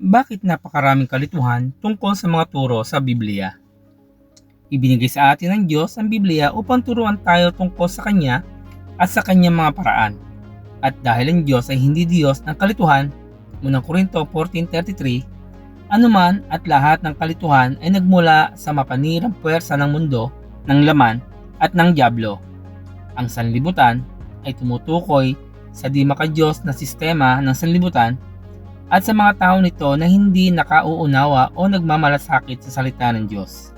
bakit napakaraming kalituhan tungkol sa mga turo sa Biblia? Ibinigay sa atin ng Diyos ang Biblia upang turuan tayo tungkol sa Kanya at sa Kanyang mga paraan. At dahil ang Diyos ay hindi Diyos ng kalituhan, unang Korinto 14.33, anuman at lahat ng kalituhan ay nagmula sa mapanirang puwersa ng mundo, ng laman, at ng Diablo. Ang sanlibutan ay tumutukoy sa di makadiyos na sistema ng sanlibutan at sa mga tao nito na hindi nakauunawa o nagmamalasakit sa salita ng Diyos.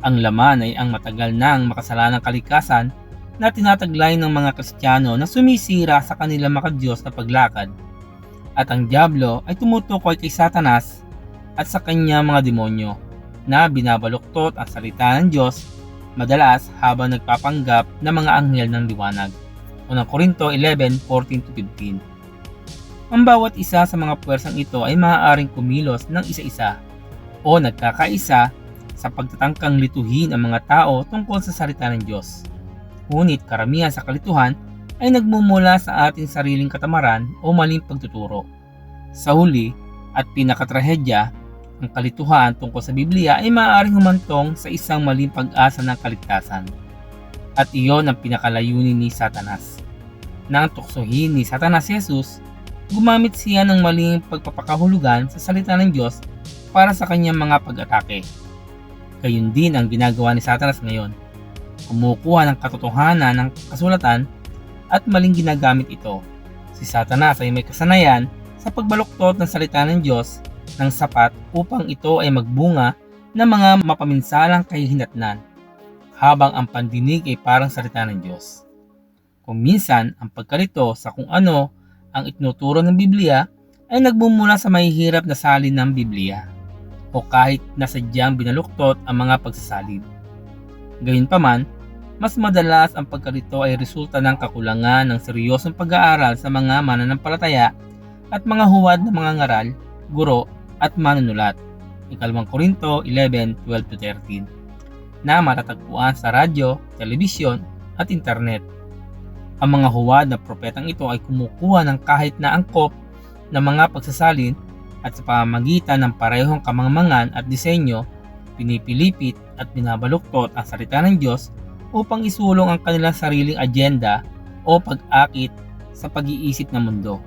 Ang laman ay ang matagal nang makasalanang kalikasan na tinataglay ng mga Kristiyano na sumisira sa kanilang makadiyos na paglakad. At ang Diablo ay tumutukoy kay Satanas at sa kanyang mga demonyo na binabaluktot ang salita ng Diyos madalas habang nagpapanggap na mga anghel ng liwanag. Unang Korinto 11:14-15. Ang bawat isa sa mga puwersang ito ay maaaring kumilos ng isa-isa o nagkakaisa sa pagtatangkang lituhin ang mga tao tungkol sa salita ng Diyos. Ngunit karamihan sa kalituhan ay nagmumula sa ating sariling katamaran o maling pagtuturo. Sa huli at pinakatrahedya, ang kalituhan tungkol sa Biblia ay maaaring humantong sa isang maling pag-asa ng kaligtasan. At iyon ang pinakalayunin ni Satanas. Nang tuksohin ni Satanas Jesus, gumamit siya ng maling pagpapakahulugan sa salita ng Diyos para sa kanyang mga pag-atake. Gayun din ang ginagawa ni Satanas ngayon. Kumukuha ng katotohanan ng kasulatan at maling ginagamit ito. Si Satanas ay may kasanayan sa pagbaluktot ng salita ng Diyos ng sapat upang ito ay magbunga ng mga mapaminsalang kahihinatnan, habang ang pandinig ay parang salita ng Diyos. Kung minsan, ang pagkalito sa kung ano ang itnuturo ng Biblia ay nagbumula sa mahihirap na salin ng Biblia o kahit nasadyang binaluktot ang mga pagsasalib. Gayunpaman, mas madalas ang pagkalito ay resulta ng kakulangan ng seryosong pag-aaral sa mga mananampalataya at mga huwad ng mga ngaral, guro at manunulat. Ikalawang Korinto 11:12-13 na matatagpuan sa radyo, telebisyon at internet. Ang mga huwad na propetang ito ay kumukuha ng kahit na angkop ng mga pagsasalin at sa pamamagitan ng parehong kamangmangan at disenyo, pinipilipit at binabaluktot ang salita ng Diyos upang isulong ang kanilang sariling agenda o pag-akit sa pag-iisip ng mundo.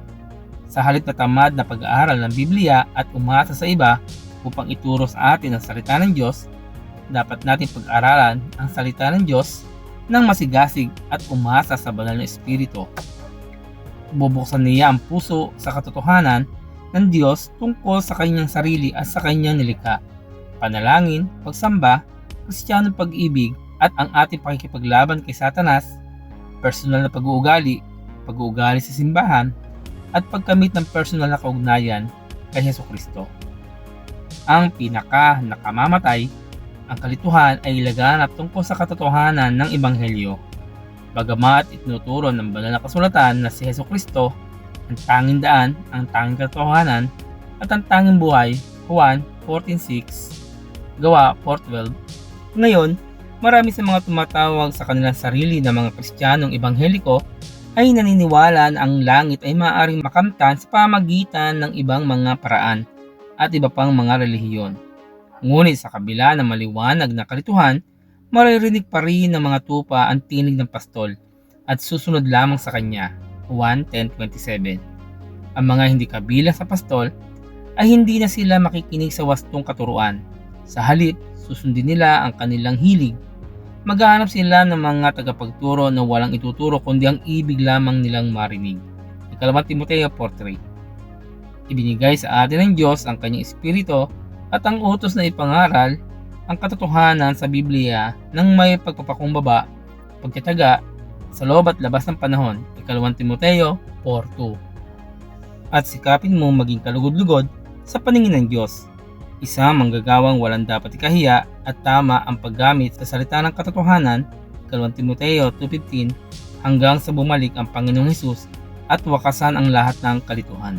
Sa halip na tamad na pag-aaral ng Biblia at umasa sa iba upang ituro sa atin ang salita ng Diyos, dapat natin pag-aralan ang salita ng Diyos ng masigasig at umasa sa banal na Espiritu. Bubuksan niya ang puso sa katotohanan ng Diyos tungkol sa kanyang sarili at sa kanyang nilikha. Panalangin, pagsamba, kristyanong pag-ibig at ang ating pakikipaglaban kay Satanas, personal na pag-uugali, pag-uugali sa simbahan, at pagkamit ng personal na kaugnayan kay Heso Kristo. Ang pinaka nakamamatay, ang kalituhan ay laganap tungkol sa katotohanan ng Ebanghelyo. Bagamat itnuturo ng banal na kasulatan na si Heso Kristo ang tanging daan, ang tanging katotohanan, at ang tanging buhay, Juan 14.6, Gawa 4.12. Ngayon, marami sa mga tumatawag sa kanilang sarili na mga Kristiyanong Ebangheliko ay naniniwala na ang langit ay maaaring makamtan sa pamagitan ng ibang mga paraan at iba pang mga relihiyon. Ngunit sa kabila ng maliwanag na kalituhan, maririnig pa rin ng mga tupa ang tinig ng pastol at susunod lamang sa kanya. 1.10.27 Ang mga hindi kabilang sa pastol ay hindi na sila makikinig sa wastong katuruan. Sa halip, susundin nila ang kanilang hilig maghahanap sila ng mga tagapagturo na walang ituturo kundi ang ibig lamang nilang marinig. Ikalawang Timoteo 4.3 Ibinigay sa atin ng Diyos ang kanyang espiritu at ang utos na ipangaral ang katotohanan sa Biblia ng may pagpapakumbaba, pagtataga, sa loob at labas ng panahon. Ikalawang Timoteo 4.2 At sikapin mo maging kalugod-lugod sa paningin ng Diyos isa manggagawang walang dapat ikahiya at tama ang paggamit sa salita ng katotohanan, 2 Timoteo 2.15, hanggang sa bumalik ang Panginoong Hesus at wakasan ang lahat ng kalituhan.